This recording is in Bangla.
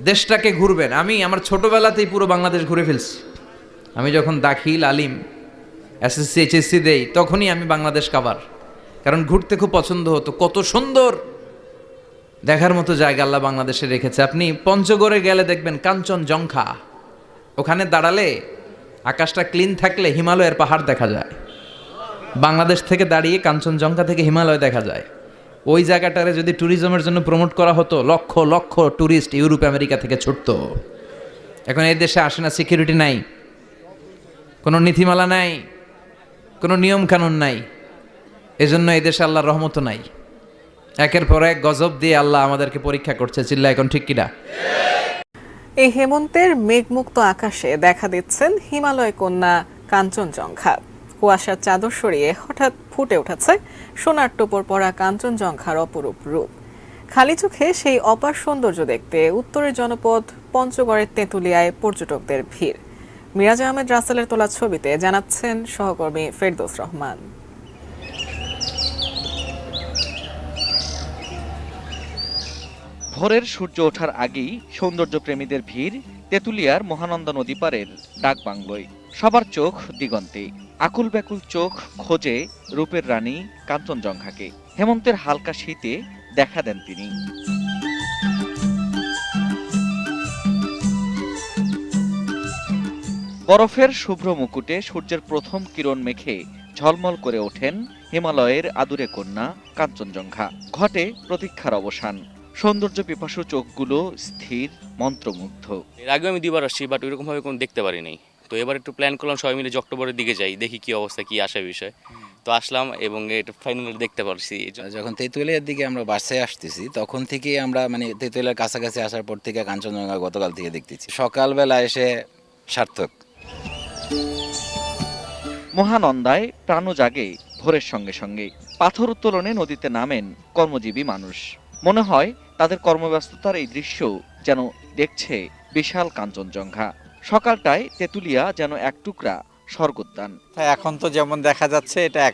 দেশটাকে ঘুরবেন। আমি আমার ছোটবেলাতেই পুরো বাংলাদেশ ঘুরে ফেলছি। আমি যখন দাখিল, আলিম, এসএসসি এইচএসসি দেই, তখনই আমি বাংলাদেশ কাবার কারণ ঘুরতে খুব পছন্দ হতো। কত সুন্দর দেখার মতো জায়গা আল্লাহ বাংলাদেশে রেখেছে। আপনি পঞ্চগড়ে গেলে দেখবেন কাঞ্চন জংখা ওখানে দাঁড়ালে আকাশটা ক্লিন থাকলে হিমালয়ের পাহাড় দেখা যায়। বাংলাদেশ থেকে দাঁড়িয়ে কাঞ্চনজঙ্ঘা থেকে হিমালয় দেখা যায়। ওই জায়গাটারে যদি ট্যুরিজমের জন্য প্রমোট করা হতো, lakh lakh tourist Europe, America থেকে ছুটতো। এখন এই দেশে আসে না সিকিউরিটি নাই, কোনো নীতিমালা নাই, কোনো নিয়ম কানুন নাই, এজন্য এই দেশে আল্লাহর রহমত নাই। একের পর এক গজব দিয়ে আল্লাহ আমাদেরকে পরীক্ষা করছে চিল্লা এখন ঠিক কিনা? এই হেমন্তের মেঘমুক্ত আকাশে দেখা দিচ্ছেন হিমালয় কন্যা কাঞ্চনজঙ্ঘা। কুয়াশার চাদর সরিয়ে হঠাৎ ফুটে উঠেছে সোনার টোপর পরা কাঞ্চনজঙ্ঘার অপরূপ রূপ। খালি চোখে সেই অপার সৌন্দর্য দেখতে উত্তরের জনপদ পঞ্চগড়ের তেঁতুলিয়ায় পর্যটকদের ভিড়। মিরাজ আহমেদ রাসেলের তোলা ছবিতে জানাচ্ছেন সহকর্মী ফেরদৌস রহমান। ভোরের সূর্য ওঠার আগেই সৌন্দর্যপ্রেমীদের ভিড় তেঁতুলিয়ার মহানন্দা নদী পারের ডাক বাংলোয় সবার চোখ দিগন্তে আকুল ব্যাকুল চোখ খোঁজে রূপের রানী কাঞ্চনজঙ্ঘাকে। হেমন্তের হালকা শীতে দেখা দেন তিনি। বরফের শুভ্র মুকুটে সূর্যের প্রথম কিরণ মেখে ঝলমল করে ওঠেন হিমালয়ের আদুরে কন্যা কাঞ্চনজঙ্ঘা। ঘটে প্রতীক্ষার অবসান। সৌন্দর্য পিপাসু চোখগুলো স্থির, মন্ত্রমুগ্ধ। এর আগেও আমি দুবার আসছি বাট ওইরকম ভাবে কোনো দেখতে পারিনি। তো এবার একটু প্ল্যান করলাম সবাই মিলে অক্টোবরের দিকে যাই দেখি কি অবস্থা কি আসে বিষয়। তো আসলাম এবং এটা ফাইনালি দেখতে পারছি। যখন তেঁতুলিয়ার দিকে আমরা বাসে আসতেছি তখন থেকে আমরা মানে তেঁতুলিয়ার কাছাকাছি আসার পর থেকে কাঞ্চনজঙ্ঘা গতকাল থেকে দেখতেছি। সকালবেলা এসে সার্থক। মহানন্দায় প্রাণ জাগে ভোরের সঙ্গে সঙ্গে। পাথর উত্তোলনে নদীতে নামেন কর্মজীবী মানুষ। মনে হয় তাদের কর্মব্যস্ততার এই দৃশ্য যেন দেখছে বিশাল কাঞ্চনজঙ্ঘা। সকালটায় তেঁতুলিয়া যেন এক টুকরা স্বর্গোদ্যান এখন তো যেমন দেখা যাচ্ছে এটা এক